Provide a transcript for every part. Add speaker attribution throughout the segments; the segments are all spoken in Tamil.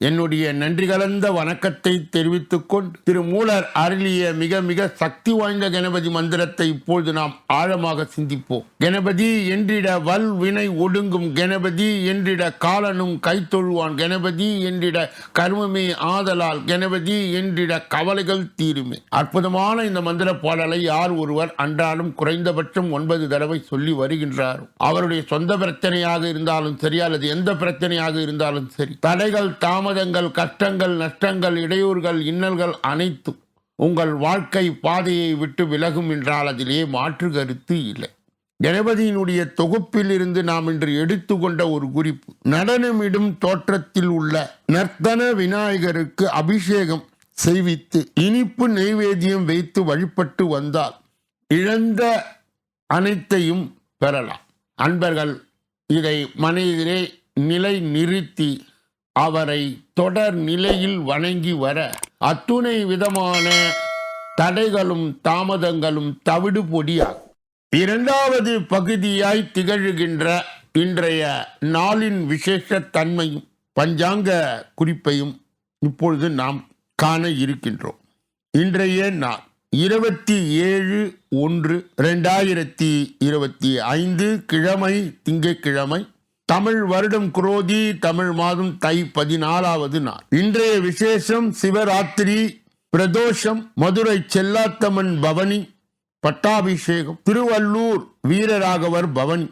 Speaker 1: என்னுடைய நன்றி கலந்த வணக்கத்தை தெரிவித்துக் கொண்டு திரு மூலர் அருளிய மிக மிக சக்தி வாய்ந்த கணபதி மந்திரத்தை இப்பொழுது நாம் ஆழமாக சிந்திப்போம். கணபதி என்றிட வல் வினை ஒடுங்கும் கணபதி என்றிட காலனும் கைத்தொழுவான். கணபதி என்றிட கர்மமே ஆதலால். கணபதி என்றிட கவலைகள் தீருமே. அற்புதமான இந்த மந்திர பாடலை யார் ஒருவர் அன்றாடம் குறைந்தபட்சம் ஒன்பது தடவை சொல்லி வருகின்றார்? அவருடைய சொந்த பிரச்சனையாக இருந்தாலும் சரி அல்லது எந்த பிரச்சனையாக இருந்தாலும் சரி தடைகள் தாமதங்கள் கஷ்டங்கள் நஷ்டங்கள் இடையூறுகள் இன்னல்கள் அனைத்தும் உங்கள் வாழ்க்கை பாதையை விட்டு விலகும் என்றால் அதிலே மாற்று கருத்து இல்லை. கணபதியினுடைய தொகுப்பில் இருந்து நாம் இன்று எடுத்துக்கொண்ட ஒரு குறிப்பு. நடனமிடும் தோற்றத்தில் உள்ள நர்த்தன விநாயகருக்கு அபிஷேகம் செய்வித்து இனிப்பு நெய்வேத்தியம் வைத்து வழிபட்டு வந்தால் இழந்த அனைத்தையும் பெறலாம். அன்பர்கள் இதை மனதிலே நிலை நிறுத்தி அவரை தொடர் நிலையில் வணங்கி வர அத்துணை விதமான தடைகளும் தாமதங்களும் தவிடு பொடியாகும். இரண்டாவது பகுதியாய் திகழ்கின்ற இன்றைய நாளின் விசேஷ தன்மையும் பஞ்சாங்க குறிப்பையும் இப்பொழுது நாம் காண இருக்கின்றோம். இன்றைய நாள் இருபத்தி ஏழு ஒன்று ரெண்டாயிரத்தி இருபத்தி ஐந்து கிழமை திங்கட்கிழமை தமிழ் வருடம் குரோதி தமிழ் மாதம் தை பதினாலாவது நாள். இன்றைய விசேஷம் சிவராத்திரி பிரதோஷம் மதுரை செல்லாத்தம்மன் பவனி பட்டாபிஷேகம் திருவள்ளூர் வீரராகவர் பவனி.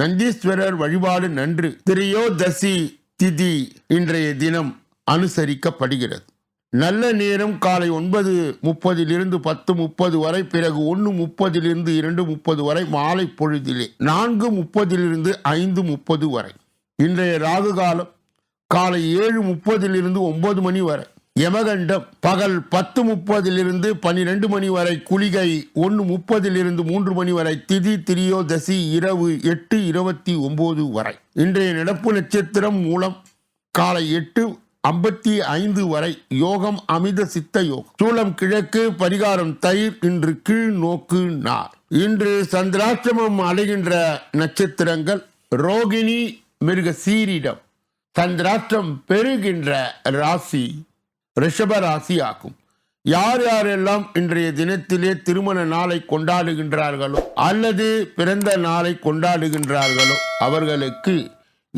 Speaker 1: நந்தீஸ்வரர் வழிபாடு நன்று. திரியோதசி திதி இன்றைய தினம் அனுசரிக்கப்படுகிறது. நல்ல நேரம் காலை ஒன்பது முப்பதிலிருந்து பத்து முப்பது வரை பிறகு ஒன்று முப்பதிலிருந்து இரண்டு முப்பது வரை மாலை பொழுதிலே நான்கு முப்பதிலிருந்து ஐந்து முப்பது வரை. இன்றைய ராகு காலம் காலை ஏழு முப்பதிலிருந்து ஒன்பது மணி வரை. யமகண்டம் பகல் பத்து முப்பதிலிருந்து பனிரெண்டு மணி வரை. குளிகை ஒன்று முப்பதிலிருந்து மூன்று மணி வரை. திதி திரியோதசி இரவு எட்டு இருபத்தி ஒம்பது வரை. இன்றைய நடப்பு நட்சத்திரம் மூலம் காலை எட்டு ஐம்பத்தி ஐந்து வரை யோகம் அமித சித்த யோகம். சூளம் கிழக்கு பரிகாரம் தயிர் இன்று கீழ் நோக்கு நார். இன்று சந்திராஷ்டமம் அடைகின்ற நட்சத்திரங்கள் ரோகிணி மிருக சீரிடம். சந்திராஷ்டம் பெறுகின்ற ராசி ரிஷப ராசி ஆகும் யார் யாரெல்லாம் இன்றைய தினத்திலே திருமண நாளை கொண்டாடுகின்றார்களோ அல்லது பிறந்த நாளை கொண்டாடுகின்றார்களோ அவர்களுக்கு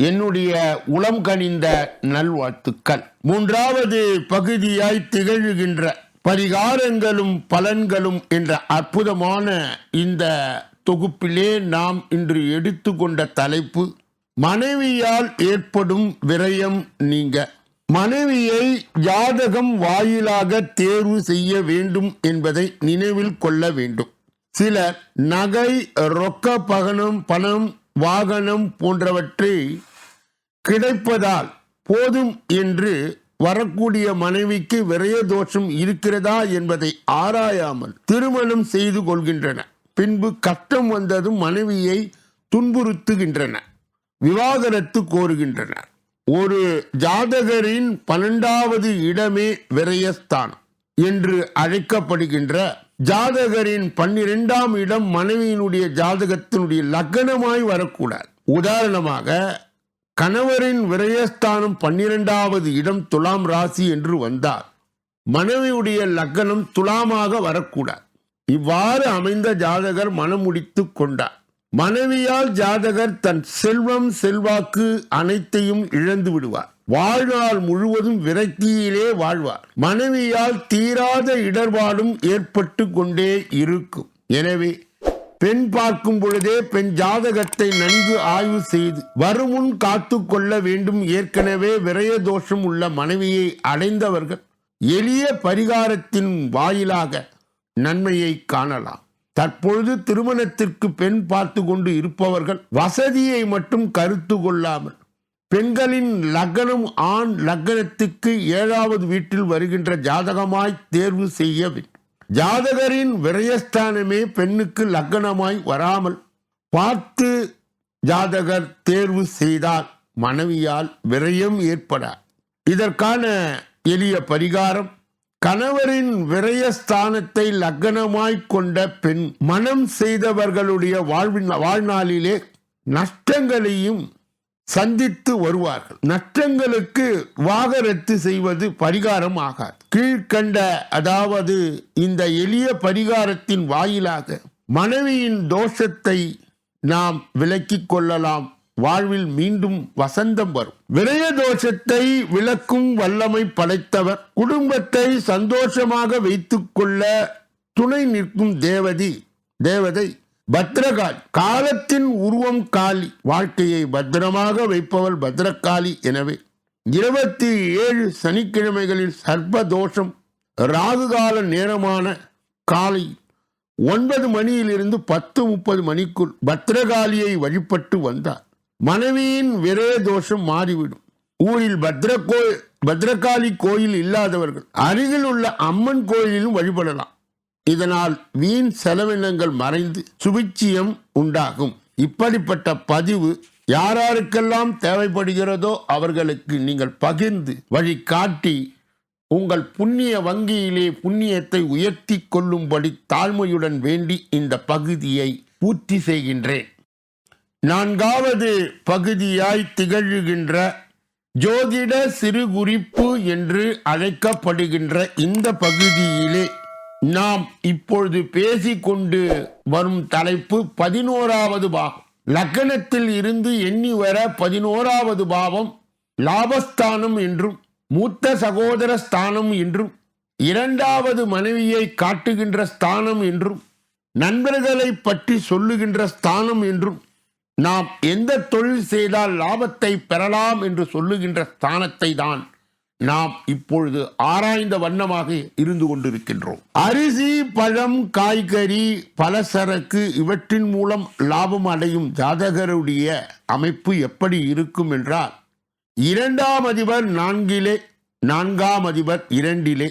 Speaker 1: என்னுடைய உளம் கனிந்த நல்வாழ்த்துக்கள். மூன்றாவது பகுதியாய் திகழ்கின்ற பரிகாரங்களும் பலன்களும் என்ற அற்புதமான இந்த தொகுப்பிலே நாம் இன்று எடுத்துக்கொண்ட தலைப்பு மனைவியால் ஏற்படும் விரயம் நீங்க. மனைவியை ஜாதகம் வாயிலாக தேர்வு செய்ய வேண்டும் என்பதை நினைவில் கொள்ள வேண்டும். சிலர் நகை ரொக்க பகனம் பணம் வாகனம் போன்றவற்றை கிடைப்பதால் போதும் என்று வரக்கூடிய மனைவிக்கு விரய தோஷம் இருக்கிறதா என்பதை ஆராயாமல் திருமணம் செய்து கொள்கின்றன. பின்பு கஷ்டம் வந்ததும் மனைவியை துன்புறுத்துகின்றன. விவாகரத்து கோருகின்றனர். ஒரு ஜாதகரின் பன்னெண்டாவது இடமே விரயஸ்தானம் என்று அழைக்கப்படுகின்ற ஜாதகரின் பன்னிரெண்டாம் இடம் மனைவியினுடைய ஜாதகத்தினுடைய லக்னமாய் வரக்கூடாது. உதாரணமாக கணவரின் விரயஸ்தானம் பன்னிரெண்டாவது இடம் துலாம் ராசி என்று வந்தார். மனைவியுடைய லக்னம் துலாமாக வரக்கூடாது. இவ்வாறு அமைந்த ஜாதகர் மனம் முடித்து கொண்டார். மனைவியால் ஜாதகர் தன் செல்வம் செல்வாக்கு அனைத்தையும் இழந்து விடுவார். வாழ்நாள் முழுவதும் விரக்தியிலே வாழ்வார். மனைவியால் தீராத இடர்பாடும் ஏற்பட்டு கொண்டே இருக்கும். எனவே பெண் பார்க்கும் பொழுதே பெண் ஜாதகத்தை நன்கு ஆய்வு செய்து வருமுன் காத்து கொள்ள வேண்டும். ஏற்கனவே விரய தோஷம் உள்ள மனைவியை அடைந்தவர்கள் எளிய பரிகாரத்தின் வாயிலாக நன்மையை காணலாம். தற்பொழுது திருமணத்திற்கு பெண் பார்த்து கொண்டு இருப்பவர்கள் வசதியை மட்டும் கருத்து கொள்ளாமல் பெண்களின் லக்னம் ஆண் லக்னத்துக்கு ஏழாவது வீட்டில் வருகின்ற ஜாதகமாய் தேர்வு செய்ய வேண்டும். ஜாதகரின் விரயஸ்தானமே பெண்ணுக்கு லக்னமாய் வராமல் பார்த்து ஜாதகர் தேர்வு செய்தால் மனைவியால் விரயம் ஏற்பட இதற்கான எளிய பரிகாரம் கணவரின் விரயஸ்தானத்தை லக்னமாய் கொண்ட பெண் மனம் செய்தவர்களுடைய வாழ்வின் வாழ்நாளிலே நஷ்டங்களையும் சந்தித்து வருவார்கள். நஷ்டங்களுக்கு வாகரத்து செய்வது பரிகாரம் ஆகாது. கீழ்கண்ட அதாவது இந்த எளிய பரிகாரத்தின் வாயிலாக மனைவியின் தோஷத்தை நாம் விலக்கிக் கொள்ளலாம். வாழ்வில் மீண்டும் வசந்தம் வரும். விரய தோஷத்தை விளக்கும் வல்லமை படைத்தவர். குடும்பத்தை சந்தோஷமாக வைத்துக் கொள்ள துணை நிற்கும் தேவதி தேவதை பத்ரகாளி. காலத்தின் உருவம் காளி. வாழ்க்கையை பத்திரமாக வைப்பவள் பத்ரகாளி. எனவே இருபத்தி ஏழு சனிக்கிழமைகளில் சர்ப்ப தோஷம் ராகுகால நேரமான காலை ஒன்பது மணியிலிருந்து பத்து முப்பது மணிக்குள் பத்ரகாளியை வழிபட்டு வந்தார். மனைவியின் விரய தோஷம் மாறிவிடும். ஊரில் பத்ர கோயில் பத்ரகாளி கோயில் இல்லாதவர்கள் அருகில் உள்ள அம்மன் கோயிலிலும் வழிபடலாம். இதனால் வீண் செலவினங்கள் மறைந்து சுபிச்சியம் உண்டாகும். இப்படிப்பட்ட பதிவு யாராருக்கெல்லாம் தேவைப்படுகிறதோ அவர்களுக்கு நீங்கள் பகிர்ந்து வழி காட்டி உங்கள் புண்ணிய வங்கியிலே புண்ணியத்தை உயர்த்தி கொள்ளும்படி தாழ்மையுடன் வேண்டி இந்த பகுதியை பூர்த்தி செய்கின்றேன். நான்காவது பகுதியாய் திகழ்கின்ற ஜோதிட சிறு குறிப்பு என்று அழைக்கப்படுகின்ற இந்த பகுதியிலே நாம் இப்பொழுது பேசிக்கொண்டு வரும் தலைப்பு பதினோராவது பாகம். லக்கணத்தில் இருந்து எண்ணி வர பதினோராவது பாவம் லாபஸ்தானம் என்றும் மூத்த சகோதர ஸ்தானம் என்றும் இரண்டாவது மனைவியை காட்டுகின்ற ஸ்தானம் என்றும் நண்பர்களை பற்றி சொல்லுகின்ற ஸ்தானம் என்றும் நாம் எந்த தொழில் செய்தால் லாபத்தை பெறலாம் என்று சொல்லுகின்ற ஸ்தானத்தை தான் நாம் இப்பொழுது ஆராய்ந்த வண்ணமாக இருந்து கொண்டிருக்கின்றோம். அரிசி பழம் காய்கறி பலசரக்கு இவற்றின் மூலம் லாபம் அடையும் ஜாதகருடைய அமைப்பு எப்படி இருக்கும் என்றால் இரண்டாம் அதிபர் நான்கிலே நான்காம் அதிபர் இரண்டிலே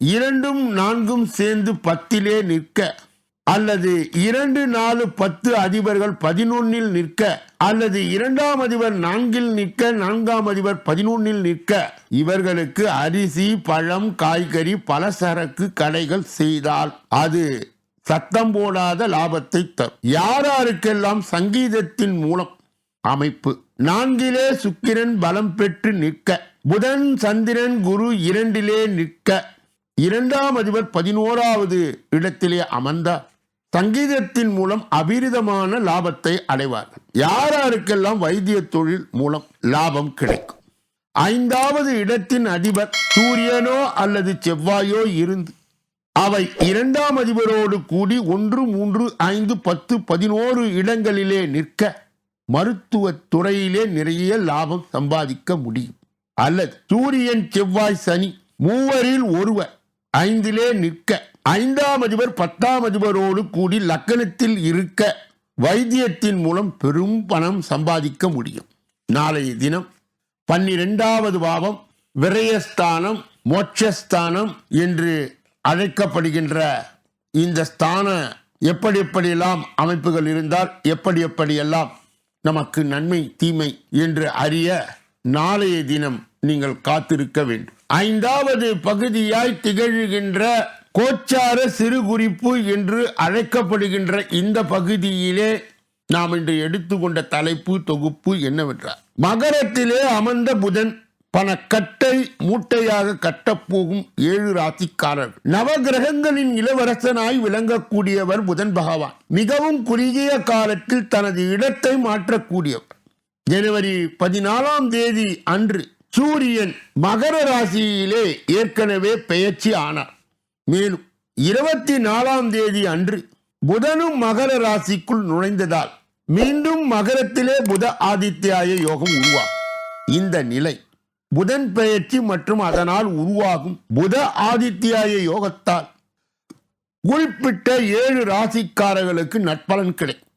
Speaker 1: இரண்டும் நான்கும் சேர்ந்து பத்திலே நிற்க அல்லது இரண்டு நாலு பத்து அதிபர்கள் பதினொன்னில் நிற்க அல்லது இரண்டாம் அதிபர் நான்கில் நிற்க நான்காம் அதிபர் பதினொன்னில் நிற்க இவர்களுக்கு அரிசி பழம் காய்கறி பலசரக்கு கடைகள் செய்தால் அது சத்தம் போடாத லாபத்தை தரும். யாராருக்கெல்லாம் சங்கீதத்தின் மூலம் அமைப்பு? நான்கிலே சுக்கிரன் பலம் பெற்று நிற்க புதன் சந்திரன் குரு இரண்டிலே நிற்க இரண்டாம் அதிபர் பதினோராவது இடத்திலே அமர்ந்தார். சங்கீதத்தின் மூலம் அபிரிதமான லாபத்தை அடைவார்கள் யாருக்கெல்லாம் வைத்திய தொழில் மூலம் லாபம் கிடைக்கும்? ஐந்தாவது இடத்தின் அதிபர் சூரியனோ அல்லது செவ்வாயோ இருந்து அவை இரண்டாம் அதிபரோடு கூடி ஒன்று மூன்று ஐந்து பத்து பதினோரு இடங்களிலே நிற்க மருத்துவ துறையிலே நிறைய லாபம் சம்பாதிக்க முடியும். அல்லது சூரியன் செவ்வாய் சனி மூவரில் ஒருவர் ஐந்திலே நிற்க ஐந்தாம் அதிபர் பத்தாம் அதிபரோடு கூடி லக்கணத்தில் இருக்க வைத்தியத்தின் மூலம் பெரும் பணம் சம்பாதிக்க முடியும். நாளைய தினம் பன்னிரெண்டாவது பாவம் விரயஸ்தானம் மோட்சஸ்தானம் என்று அழைக்கப்படுகின்ற இந்த ஸ்தான எப்படி எப்படியெல்லாம் அமைப்புகள் இருந்தால் எப்படி எப்படியெல்லாம் நமக்கு நன்மை தீமை என்று அறிய நாளைய தினம் நீங்கள் காத்திருக்க வேண்டும். ஐந்தாவது பகுதியாய் திகழ்கின்ற கோச்சார சிறு குறிப்பு என்று அழைக்கப்படுகின்ற இந்த பகுதியிலே நாம் இன்று எடுத்துக்கொண்ட தலைப்பு தொகுப்பு என்னவென்றால் மகரத்திலே அமர்ந்த புதன் பணக்கட்டை மூட்டையாக கட்டப்போகும் ஏழு ராசிக்காரர் நவகிரகங்களின் இளவரசனாய் விளங்கக்கூடியவர் புதன் பகவான். மிகவும் குறுகிய காலத்தில் தனது இடத்தை மாற்றக்கூடியவர். ஜனவரி பதினாலாம் தேதி அன்று சூரியன் மகர ராசியிலே ஏற்கனவே பெயர்ச்சி ஆனார். மேலும் இருபத்தி நாலாம் தேதி அன்று புதனும் மகர ராசிக்குள் நுழைந்ததால் மீண்டும் மகரத்திலே புத ஆதித்யாய யோகம் உருவாகும். இந்த நிலை புதன் பெயர்ச்சி மற்றும் அதனால் உருவாகும் புத ஆதித்யாய யோகத்தால் குறிப்பிட்ட ஏழு ராசிக்காரர்களுக்கு நட்பலன் கிடைக்கும்.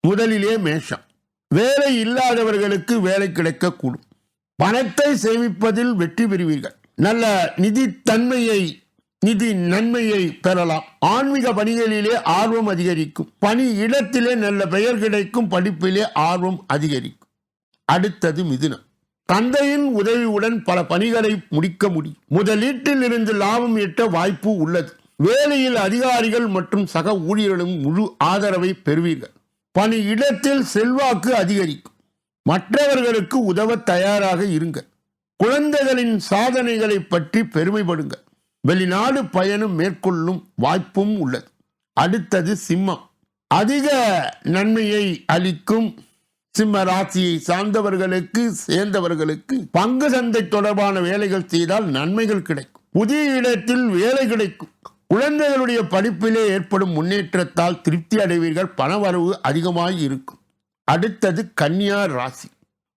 Speaker 1: முதலிலே மேஷம். வேலை இல்லாதவர்களுக்கு வேலை கிடைக்கக்கூடும். பணத்தை சேமிப்பதில் வெற்றி பெறுவீர்கள். நல்ல நிதி தன்மையை நிதி நன்மையை பெறலாம். ஆன்மீக பணிகளிலே ஆர்வம் அதிகரிக்கும். பணி இடத்திலே நல்ல பெயர் கிடைக்கும். படிப்பிலே ஆர்வம் அதிகரிக்கும். அடுத்தது மிதுனம். தந்தையின் உதவியுடன் பல பணிகளை முடிக்க முடியும். முதலீட்டில் இருந்து லாபம் ஈட்ட வாய்ப்பு உள்ளது. வேலையில் அதிகாரிகள் மற்றும் சக ஊழியர்களும் முழு ஆதரவை பெறுவீர்கள். பணி இடத்தில் செல்வாக்கு அதிகரிக்கும். மற்றவர்களுக்கு உதவ தயாராக இருங்கள். குழந்தைகளின் சாதனைகளை பற்றி பெருமைப்படுங்கள். வெளிநாடு பயணம் மேற்கொள்ளும் வாய்ப்பும் உள்ளது. அடுத்தது சிம்மம். அதிக நன்மையை அளிக்கும் சிம்ம ராசியை சார்ந்தவர்களுக்கு சேர்ந்தவர்களுக்கு பங்கு சந்தை தொடர்பான வேலைகள் செய்தால் நன்மைகள் கிடைக்கும். புதிய இடத்தில் வேலை கிடைக்கும். குழந்தைகளுடைய படிப்பிலே ஏற்படும் முன்னேற்றத்தால் திருப்தி அடைவீர்கள். பணவரவு அதிகமாக இருக்கும். அடுத்தது கன்னியா ராசி.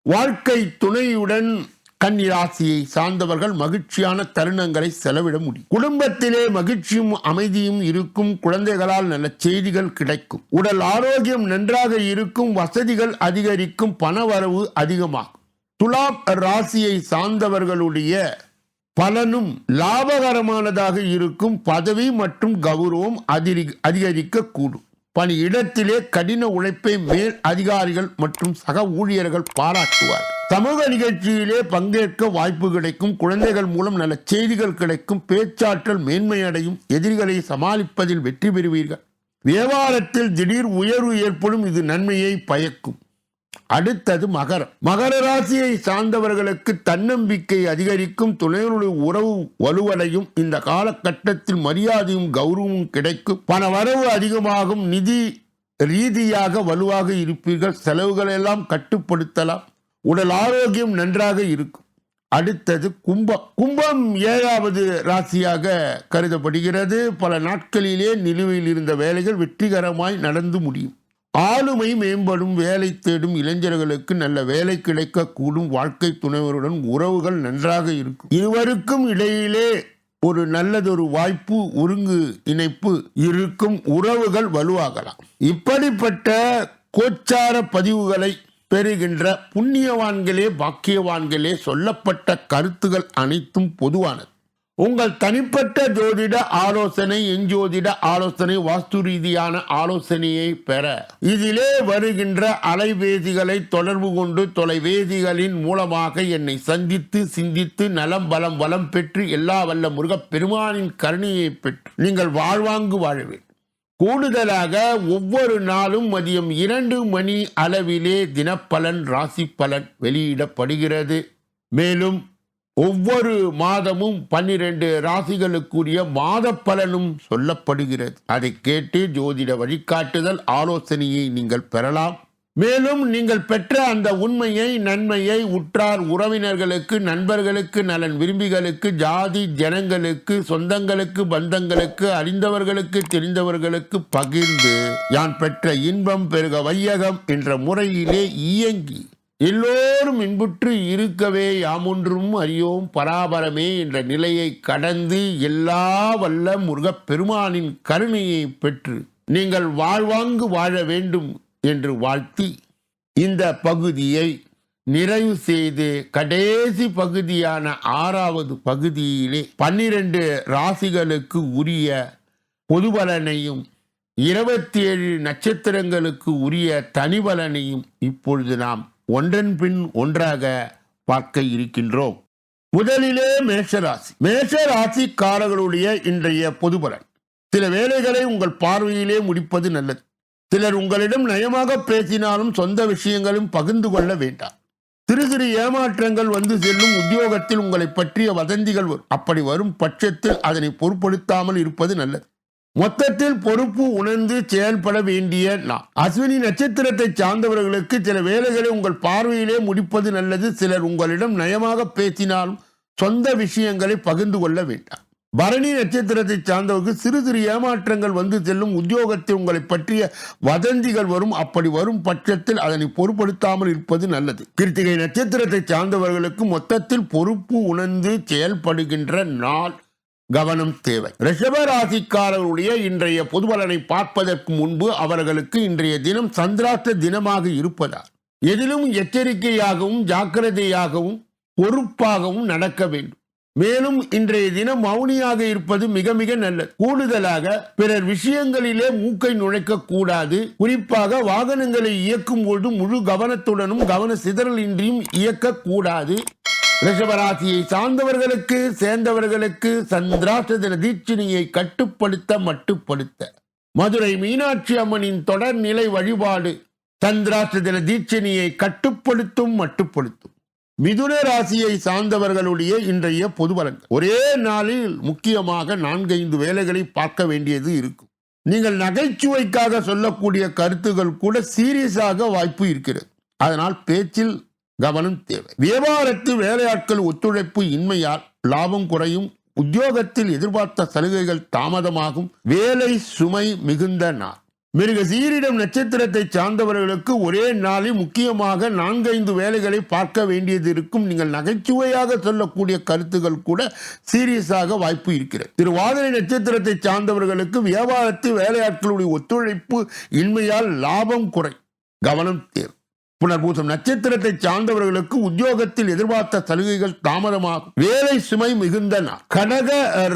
Speaker 1: வாழ்க்கை துணையுடன் கன்னிராசியை சார்ந்தவர்கள் மகிழ்ச்சியான தருணங்களை செலவிட முடியும். குடும்பத்திலே மகிழ்ச்சியும் அமைதியும் இருக்கும். குழந்தைகளால் நல்ல செய்திகள் கிடைக்கும். உடல் ஆரோக்கியம் நன்றாக இருக்கும். வசதிகள் அதிகரிக்கும். பணவரவு அதிகமாகும். துலாம் ராசியை சார்ந்தவர்களுடைய பலனும் லாபகரமானதாக இருக்கும். பதவி மற்றும் கௌரவம் அதிரி- அதிகரிக்க கூடும் பணி இடத்திலே கடின உழைப்பை மேல் அதிகாரிகள் மற்றும் சக ஊழியர்கள் பாராட்டுவார் சமூக நிகழ்ச்சியிலே பங்கேற்க வாய்ப்பு கிடைக்கும் குழந்தைகள் மூலம் நல்ல செய்திகள் கிடைக்கும் பேச்சாற்றல் மேன்மையடையும் எதிரிகளை சமாளிப்பதில் வெற்றி பெறுவீர்கள். வியாபாரத்தில் திடீர் உயர்வு ஏற்படும் இது நன்மையை பயக்கும். அடுத்தது மகரம். மகர ராசியை சார்ந்தவர்களுக்கு தன்னம்பிக்கை அதிகரிக்கும் துணையுடைய உறவு வலுவடையும் இந்த காலகட்டத்தில் மரியாதையும் கௌரவமும் கிடைக்கும். பண வரவு அதிகமாகும் நிதி ரீதியாக வலுவாக இருப்பீர்கள் செலவுகளெல்லாம் கட்டுப்படுத்தலாம். உடல் ஆரோக்கியம் நன்றாக இருக்கும். அடுத்தது கும்பம். கும்பம் ஏழாவது ராசியாக கருதப்படுகிறது. பல நாட்களிலே நிலுவையில் இருந்த வேலைகள் வெற்றிகரமாய் நடந்து முடியும். ஆளுமை மேம்படும் வேலை தேடும் இளைஞர்களுக்கு நல்ல வேலை கிடைக்கக்கூடும். வாழ்க்கை துணைவருடன் உறவுகள் நன்றாக இருக்கும். இருவருக்கும் இடையிலே ஒரு நல்லதொரு வாய்ப்பு ஒருங்கு இணைப்பு இருக்கும். உறவுகள் வலுவாகலாம். இப்படிப்பட்ட கோச்சார பதிவுகளை பெறுகின்ற புண்ணியவான்களே பாக்கியவான்களே சொல்லப்பட்ட கருத்துகள் அனைத்தும் பொதுவானது. உங்கள் தனிப்பட்ட ஜோதிட ஆலோசனை எஞ்சோதிட ஆலோசனை வாஸ்து ரீதியான ஆலோசனையை பெற இதிலே வருகின்ற அலைவேதிகளை தொடர்பு கொண்டு தொலைவேதிகளின் மூலமாக என்னை சந்தித்து சிந்தித்து நலம் பலம் வளம் பெற்று எல்லா வல்ல முருகப் பெருமானின் கருணையை பெற்று நீங்கள் வாழ்வாங்கு வாழவே கூடுதலாக ஒவ்வொரு நாளும் மதியம் இரண்டு மணி அளவிலே தினப்பலன் ராசி பலன் வெளியிடப்படுகிறது. மேலும் ஒவ்வொரு மாதமும் பன்னிரண்டு ராசிகளுக்குரிய மாத பலனும் சொல்லப்படுகிறது. அதை கேட்டு ஜோதிட வழிகாட்டுதல் ஆலோசனையை நீங்கள் பெறலாம். மேலும் நீங்கள் பெற்ற அந்த உண்மையை நன்மையை உற்றார் உறவினர்களுக்கு நண்பர்களுக்கு நலன் விரும்பிகளுக்கு ஜாதி ஜனங்களுக்கு சொந்தங்களுக்கு பந்தங்களுக்கு அறிந்தவர்களுக்கு தெரிந்தவர்களுக்கு பகிர்ந்து யான் பெற்ற இன்பம் பெருக வையகம் என்ற முறையிலே இயங்கி எல்லோரும் இன்புற்று இருக்கவே யாமொன்றும் அறியோம் பராபரமே என்ற நிலையை கடந்து எல்லா வல்ல முருகப் பெருமானின் கருணையை பெற்று நீங்கள் வாழ்வாங்கு வாழ வேண்டும் என்று வாழ்த்தி இந்த பகுதியை நிறைவு செய்து கடைசி பகுதியான ஆறாவது பகுதியிலே பன்னிரண்டு ராசிகளுக்கு உரிய பொதுபலனையும் இருபத்தி ஏழு நட்சத்திரங்களுக்கு உரிய தனிபலனையும் இப்பொழுது நாம் ஒன்றன் பின் ஒன்றாக பார்க்க இருக்கின்றோம். முதலிலே மேஷராசி. மேஷராசிக்காரர்களுடைய இன்றைய பொதுபலன். சில வேலைகளை உங்கள் பார்வையிலே முடிப்பது நல்லது. சிலர் உங்களிடம் நயமாக பேசினாலும் சொந்த விஷயங்களும் பகிர்ந்து கொள்ள வேண்டாம். சிறு சிறு ஏமாற்றங்கள் வந்து செல்லும் உத்தியோகத்தில் உங்களை பற்றிய வதந்திகள் வரும். அப்படி வரும் பட்சத்தில் அதனை பொருட்படுத்தாமல் இருப்பது நல்லது. மொத்தத்தில் பொறுப்பு உணர்ந்து செயல்பட வேண்டிய நான் அஸ்வினி நட்சத்திரத்தை சார்ந்தவர்களுக்கு சில வேலைகளை உங்கள் பார்வையிலே முடிப்பது நல்லது. சிலர் உங்களிடம் நயமாக பேசினாலும் சொந்த விஷயங்களை பகிர்ந்து கொள்ள வேண்டாம். பரணி நட்சத்திரத்தை சார்ந்தவருக்கு சிறு சிறு ஏமாற்றங்கள் வந்து செல்லும் உத்தியோகத்தை உங்களை பற்றிய வதந்திகள் வரும். அப்படி வரும் பட்சத்தில் அதனை பொருட்படுத்தாமல் இருப்பது நல்லது. கிருத்திகை நட்சத்திரத்தை சார்ந்தவர்களுக்கு மொத்தத்தில் பொறுப்பு உணர்ந்து செயல்படுகின்ற நாள் கவனம் தேவை. ரிஷப ராசிக்காரர்களுடைய இன்றைய பொதுபலனை பார்ப்பதற்கு முன்பு அவர்களுக்கு இன்றைய தினம் சந்திராஷ்ட தினமாக இருப்பதால் எதிலும் எச்சரிக்கையாகவும் ஜாக்கிரதையாகவும் பொறுப்பாகவும் நடக்க வேண்டும். மேலும் இன்றைய தினம் மௌனியாக இருப்பது மிக மிக நல்லது. கூடுதலாக பிறர் விஷயங்களிலே மூக்கை நுழைக்க கூடாது குறிப்பாக வாகனங்களை இயக்கும் போது முழு கவனத்துடனும் கவன சிதறலின்றியும் இயக்க கூடாது ரிஷபராசியை சார்ந்தவர்களுக்கு சேர்ந்தவர்களுக்கு சந்திராஷ்ட தின தீட்சிணியை கட்டுப்படுத்த மட்டுப்படுத்த. மதுரை மீனாட்சி அம்மனின் தொடர்நிலை வழிபாடு சந்திராஷ்ட தின தீட்சணியை கட்டுப்படுத்தும் மட்டுப்படுத்தும். மிதுன ராசியை சார்ந்தவர்களுடைய இன்றைய பொது பலன்கள். ஒரே நாளில் முக்கியமாக நான்கைந்து வேலைகளை பார்க்க வேண்டியது இருக்கும். நீங்கள் நகைச்சுவைக்காக சொல்லக்கூடிய கருத்துகள் கூட சீரியஸாக வாய்ப்பு இருக்கிறது. அதனால் பேச்சில் கவனம் தேவை. வியாபாரத்து வேலையாட்கள் ஒத்துழைப்பு இன்மையால் லாபம் குறையும். உத்தியோகத்தில் எதிர்பார்த்த சலுகைகள் தாமதமாகும். வேலை சுமை மிகுந்த நாள். மிருக சீரிடம் நட்சத்திரத்தை சார்ந்தவர்களுக்கு ஒரே நாளில் முக்கியமாக நான்கைந்து வேலைகளை பார்க்க வேண்டியது இருக்கும். நீங்கள் நகைச்சுவையாக சொல்லக்கூடிய கருத்துகள் கூட சீரியஸாக வாய்ப்பு இருக்கிறது. திருவாதிரை நட்சத்திரத்தை சார்ந்தவர்களுக்கு வியாபாரத்து வேலையாட்களுடைய ஒத்துழைப்பு இன்மையால் லாபம் குறை. கவனம் தேர் புனர்பூசம் நட்சத்திரத்தை சார்ந்தவர்களுக்கு உத்தியோகத்தில் எதிர்பார்த்த சலுகைகள் தாமதமாகும். வேலை சுமை மிகுந்த நாள். கடக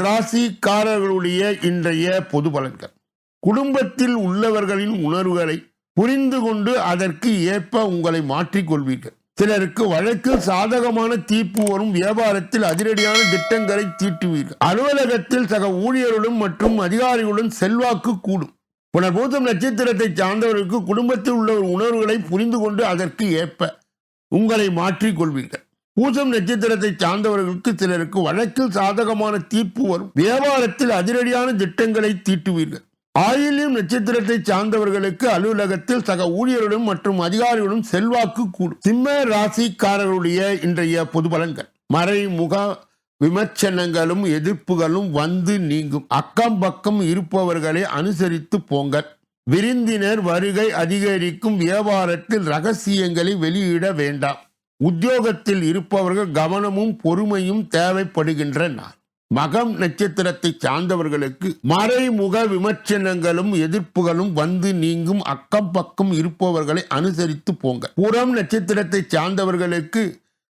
Speaker 1: ராசிக்காரர்களுடைய இன்றைய பொது பலன்கள். குடும்பத்தில் உள்ளவர்களின் உணர்வுகளை புரிந்து கொண்டு அதற்கு ஏற்ப உங்களை மாற்றிக்கொள்வீர்கள் சிலருக்கு வழக்கில் சாதகமான தீர்ப்பு வரும் வியாபாரத்தில் அதிரடியான திட்டங்களை தீட்டுவீர்கள். அலுவலகத்தில் சக ஊழியருடன் மற்றும் அதிகாரிகளுடன் செல்வாக்கு கூடும். புனர்பூதம் நட்சத்திரத்தை சார்ந்தவர்களுக்கு குடும்பத்தில் உள்ள உணர்வுகளை புரிந்து கொண்டு அதற்கு ஏற்ப உங்களை மாற்றிக்கொள்வீர்கள் பூசம் நட்சத்திரத்தை சார்ந்தவர்களுக்கு சிலருக்கு வழக்கில் சாதகமான தீர்ப்பு வரும். வியாபாரத்தில் அதிரடியான திட்டங்களை தீட்டுவீர்கள். ஆயிலும் நட்சத்திரத்தை சார்ந்தவர்களுக்கு அலுவலகத்தில் சக ஊழியர்களும் மற்றும் அதிகாரிகளும் செல்வாக்கு கூடும். சிம்ம ராசிக்காரர்களுடைய இன்றைய பொது பலன்கள். மறைமுக விமர்சனங்களும் எதிர்ப்புகளும் வந்து நீங்கும். அக்கம் பக்கம் இருப்பவர்களை அனுசரித்து போங்கள். விருந்தினர் வருகை அதிகரிக்கும் வியாபாரத்தில் ரகசியங்களை வெளியிட வேண்டாம். உத்தியோகத்தில் இருப்பவர்கள் கவனமும் பொறுமையும் தேவைப்படுகின்றன மகம் நட்சத்திரத்தை சார்ந்தவர்களுக்கு மறைமுக விமர்சனங்களும் எதிர்ப்புகளும் வந்து நீங்கும் அக்கம் பக்கம் இருப்பவர்களை அனுசரித்து போங்க. புறம் நட்சத்திரத்தை சார்ந்தவர்களுக்கு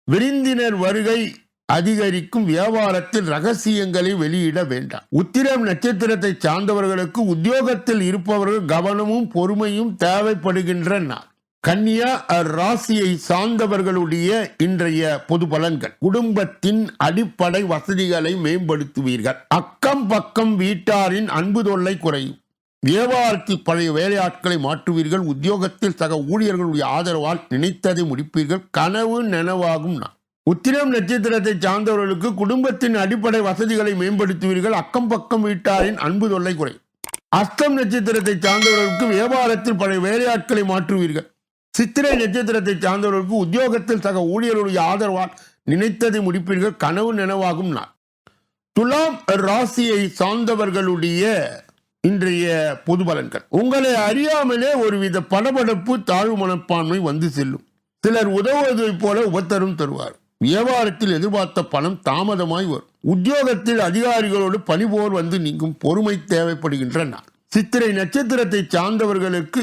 Speaker 1: விருந்தினர் வருகை அதிகரிக்கும் வியாபாரத்தில் ரகசியங்களை வெளியிட வேண்டாம். உத்திரம் நட்சத்திரத்தை சார்ந்தவர்களுக்கு உத்தியோகத்தில் இருப்பவர்கள் கவனமும் பொறுமையும் தேவைப்படுகின்ற நாள் கன்னியா ராசியை சார்ந்தவர்களுடைய இன்றைய பொது பலன்கள். குடும்பத்தின் அடிப்படை வசதிகளை மேம்படுத்துவீர்கள். அக்கம் பக்கம் வீட்டாரின் அன்பு தொல்லை குறையும். வியாபாரத்தில் பழைய வேலையாட்களை மாற்றுவீர்கள். உத்தியோகத்தில் சக ஊழியர்களுடைய ஆதரவால் நினைத்ததை முடிப்பீர்கள். கனவு நனவாகும் நான் உத்திரம் நட்சத்திரத்தை சார்ந்தவர்களுக்கு குடும்பத்தின் அடிப்படை வசதிகளை மேம்படுத்துவீர்கள். அக்கம் பக்கம் வீட்டாரின் அன்பு தொல்லை குறை அஸ்தம் நட்சத்திரத்தை சார்ந்தவர்களுக்கு வியாபாரத்தில் பழைய வேலையாட்களை மாற்றுவீர்கள். சித்திரை நட்சத்திரத்தை சார்ந்தவர்களுக்கு உத்தியோகத்தில் சக ஊழியர்களுடைய ஆதரவால் நினைத்ததை முடிப்பீர்கள். கனவு நினைவாகும் நாள். துலாம் ராசியை சார்ந்தவர்களுடைய இன்றைய பொது பலன்கள். உங்களை அறியாமலே ஒருவித படபடப்பு தாழ்வு மனப்பான்மை வந்து செல்லும். சிலர் உதவுவதைப் போல உபத்தரும் தருவார். வியாபாரத்தில் எதிர்பார்த்த பணம் தாமதமாய் வரும். உத்தியோகத்தில் அதிகாரிகளோடு பணிபோர் வந்து நீங்கும் பொறுமை தேவைப்படுகின்ற நாள். சித்திரை நட்சத்திரத்தை சார்ந்தவர்களுக்கு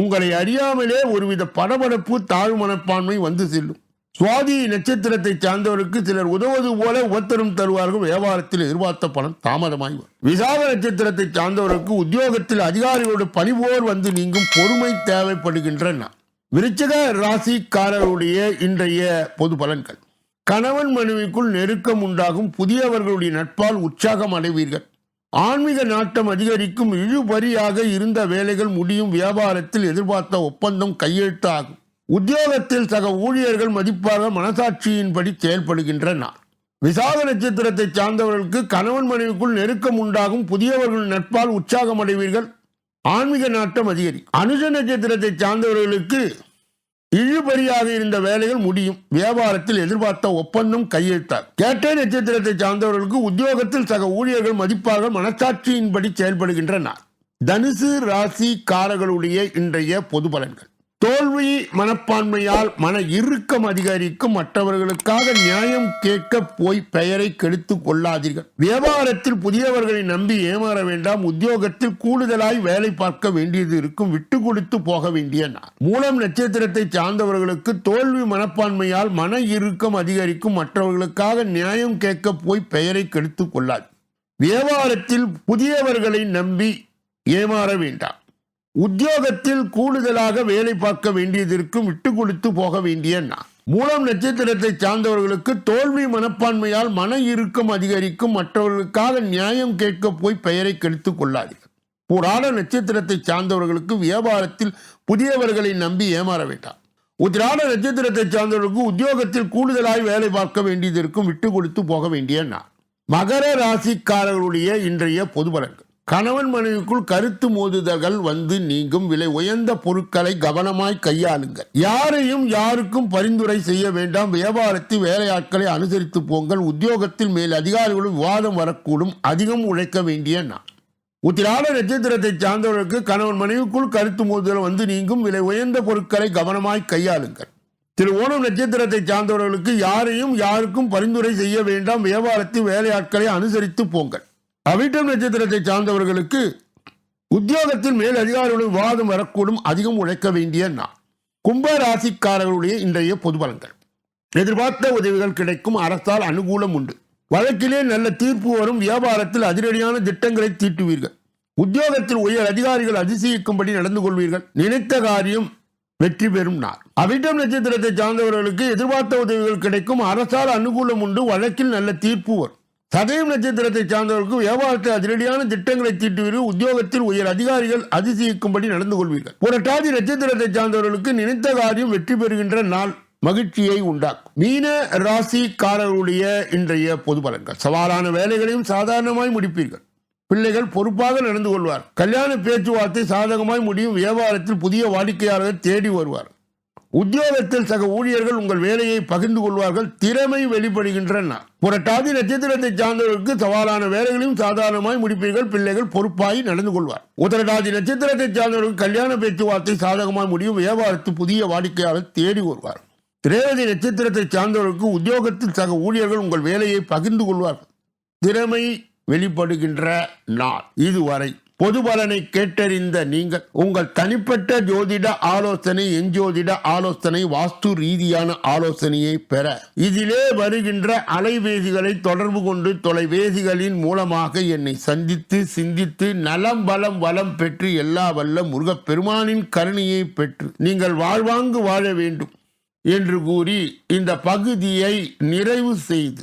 Speaker 1: உங்களை அறியாமலே ஒருவித படபடப்பு தாழ்வு மனப்பான்மை வந்து செல்லும். சுவாதி நட்சத்திரத்தை சார்ந்தவருக்கு சிலர் உதவுவது போல உபத்தரும் தருவார்கள். வியாபாரத்தில் எதிர்பார்த்த பணம் தாமதமாகி வரும். விசாக நட்சத்திரத்தை சார்ந்தவருக்கு உத்தியோகத்தில் அதிகாரிகளோடு பணிபோர் வந்து நீங்கும் பொறுமை தேவைப்படுகின்ற விருச்சக ராசிக்காரருடைய இன்றைய பொது பலன்கள். கணவன் மனைவிக்குள் நெருக்கம் உண்டாகும். புதியவர்களுடைய நட்பால் உற்சாகம் அடைவீர்கள். ஆன்மீக நாட்டம் அதிகரிக்கும் இழுபறியாக இருந்த வேலைகள் முடியும். வியாபாரத்தில் எதிர்பார்த்த ஒப்பந்தம் கையெழுத்தாகும். உத்தியோகத்தில் சக ஊழியர்கள் மதிப்பாக மனசாட்சியின்படி செயல்படுகின்ற நாள் விசாக நட்சத்திரத்தை சார்ந்தவர்களுக்கு கணவன் மனைவிக்குள் நெருக்கம் உண்டாகும். புதியவர்கள் நட்பால் உற்சாகம் அடைவீர்கள். ஆன்மீக நாட்டம் அதிகரிக்கும் அனுஷ நட்சத்திரத்தை சார்ந்தவர்களுக்கு இழுபறியாக இருந்த வேலைகள் முடியும். வியாபாரத்தில் எதிர்பார்த்த ஒப்பந்தம் கையெழுத்தார். கேட்டை நட்சத்திரத்தை சார்ந்தவர்களுக்கு உத்தியோகத்தில் சக ஊழியர்கள் மதிப்பார்கள் மனசாட்சியின்படி செயல்படுகின்றனர். தனுசு ராசி காரர்களுடைய இன்றைய பொது பலன்கள். தோல்வி மனப்பான்மையால் மன இறுக்கம் அதிகரிக்கும் மற்றவர்களுக்காக நியாயம் கேட்க போய் பெயரை கெடுத்து கொள்ளாதீர்கள். வியாபாரத்தில் புதியவர்களை நம்பி ஏமாற வேண்டாம். உத்தியோகத்தில் கூடுதலாய் வேலை பார்க்க வேண்டியது இருக்கும். விட்டு கொடுத்து போக வேண்டிய நாள். மூலம் நட்சத்திரத்தை சார்ந்தவர்களுக்கு தோல்வி மனப்பான்மையால் மன இறுக்கம் அதிகரிக்கும் மற்றவர்களுக்காக நியாயம் கேட்க போய் பெயரை கெடுத்து கொள்ளாது வியாபாரத்தில் புதியவர்களை நம்பி ஏமாற வேண்டாம். உத்தியோகத்தில் கூடுதலாக வேலை பார்க்க வேண்டியதற்கும் விட்டு கொடுத்து போக வேண்டிய நான். மூலம் நட்சத்திரத்தை சார்ந்தவர்களுக்கு தோல்வி மனப்பான்மையால் மன இறுக்கம் அதிகரிக்கும் மற்றவர்களுக்காக நியாயம் கேட்க போய் பெயரை கெடுத்துக் கொள்ளாதீர்கள். புராண நட்சத்திரத்தை சார்ந்தவர்களுக்கு வியாபாரத்தில் புதியவர்களை நம்பி ஏமாற வேண்டாம். உத்திராட நட்சத்திரத்தை சார்ந்தவர்களுக்கு உத்தியோகத்தில் கூடுதலாய் வேலை பார்க்க வேண்டியதற்கும் விட்டு கொடுத்து போக வேண்டிய நான். மகர ராசிக்காரர்களுடைய இன்றைய பொது பலன்கள் கணவன் மனைவிக்குள் கருத்து மோதுதல்கள் வந்து நீங்கும். விலை உயர்ந்த பொருட்களை கவனமாய் கையாளுங்கள். யாரையும் யாருக்கும் பரிந்துரை செய்ய வேண்டாம். வியாபாரத்தில் வேலையாட்களை அனுசரித்து போங்கள். உத்தியோகத்தில் மேல் அதிகாரிகளும் விவாதம் வரக்கூடும். அதிகம் உழைக்க வேண்டிய நான் உத்திராட நட்சத்திரத்தை சார்ந்தவர்களுக்கு கணவன் மனைவிக்குள் கருத்து மோதுதல் வந்து நீங்கும். விலை உயர்ந்த பொருட்களை கவனமாய் கையாளுங்கள். திரு ஓணம் நட்சத்திரத்தை சார்ந்தவர்களுக்கு யாரையும் யாருக்கும் பரிந்துரை செய்ய வேண்டாம். வியாபாரத்தில் வேலையாட்களை அனுசரித்து போங்கள். அவிட்டம் நட்சத்திரத்தை சார்ந்தவர்களுக்கு உத்தியோகத்தில் மேல் அதிகாரிகளுடன் விவாதம் வரக்கூடும் அதிகம் உழைக்க வேண்டிய நான் கும்ப ராசிக்காரர்களுடைய இன்றைய பொது பலன்கள். எதிர்பார்த்த உதவிகள் கிடைக்கும் அரசால் அனுகூலம் உண்டு. வழக்கிலே நல்ல தீர்ப்பு வரும் வியாபாரத்தில் அதிரடியான திட்டங்களை தீட்டுவீர்கள். உத்தியோகத்தில் உயர் அதிகாரிகள் அதிசயிக்கும்படி நடந்து கொள்வீர்கள். நினைத்த காரியம் வெற்றி பெறும் நாள். அவிட்டம் நட்சத்திரத்தை சார்ந்தவர்களுக்கு எதிர்பார்த்த உதவிகள் கிடைக்கும் அரசால் அனுகூலம் உண்டு வழக்கில் நல்ல தீர்ப்பு வரும். சதயம் நட்சத்திரத்தை சார்ந்தவர்களுக்கு வியாபாரத்தில் அதிரடியான திட்டங்களை தீட்டுவீர்கள் உத்தியோகத்தில் உயர் அதிகாரிகள் அதிசயிக்கும்படி நடந்து கொள்வீர்கள். புரட்டாதி நட்சத்திரத்தை சார்ந்தவர்களுக்கு நினைத்த காரியம் வெற்றி பெறுகின்ற நாள் மகிழ்ச்சியை உண்டாக்கும். மீன ராசிக்காரர்களுடைய இன்றைய பொது பலன்கள். சவாலான வேலைகளையும் சாதாரணமாய் முடிப்பீர்கள். பிள்ளைகள் பொறுப்பாக நடந்து கொள்வார். கல்யாண பேச்சுவார்த்தை சாதகமாய் முடியும். வியாபாரத்தில் புதிய வாடிக்கையாளர்கள் தேடி வருவார். உத்தியோகத்தில் சக ஊழியர்கள் உங்கள் வேலையை பகிர்ந்து கொள்வார்கள் திறமை வெளிப்படுகின்ற புரட்டாதி நட்சத்திரத்தை சார்ந்தவர்களுக்கு சவாலான வேலைகளையும் சாதாரணமாய் முடிப்பீர்கள் பிள்ளைகள் பொறுப்பாய் நடந்து கொள்வார். உத்தரடாதி நட்சத்திரத்தை சார்ந்தவர்களுக்கு கல்யாண பேச்சுவார்த்தை சாதகமாய் முடியும் வியாபாரத்து புதிய வாடிக்கையாளர் தேடி வருவார். திரேவதி நட்சத்திரத்தை சார்ந்தவர்களுக்கு உத்தியோகத்தில் சக ஊழியர்கள் உங்கள் வேலையை பகிர்ந்து கொள்வார்கள். திறமை வெளிப்படுகின்ற நாள். இதுவரை பொது பலனை கேட்டறிந்த நீங்கள் உங்கள் தனிப்பட்ட ஜோதிட ஆலோசனை எஞ்சோதிட ஆலோசனை வாஸ்து ரீதியான ஆலோசனையை பெற. இதிலே வருகின்ற அலைபேசிகளை தொடர்பு கொண்டு தொலைபேசிகளின் மூலமாக என்னை சந்தித்து சிந்தித்து நலம் பலம் வளம் பெற்று எல்லா வல்ல முருகப்பெருமானின் கருணையை பெற்று நீங்கள் வாழ்வாங்கு வாழ வேண்டும் என்று கூறி இந்த பகுதியை நிறைவு செய்து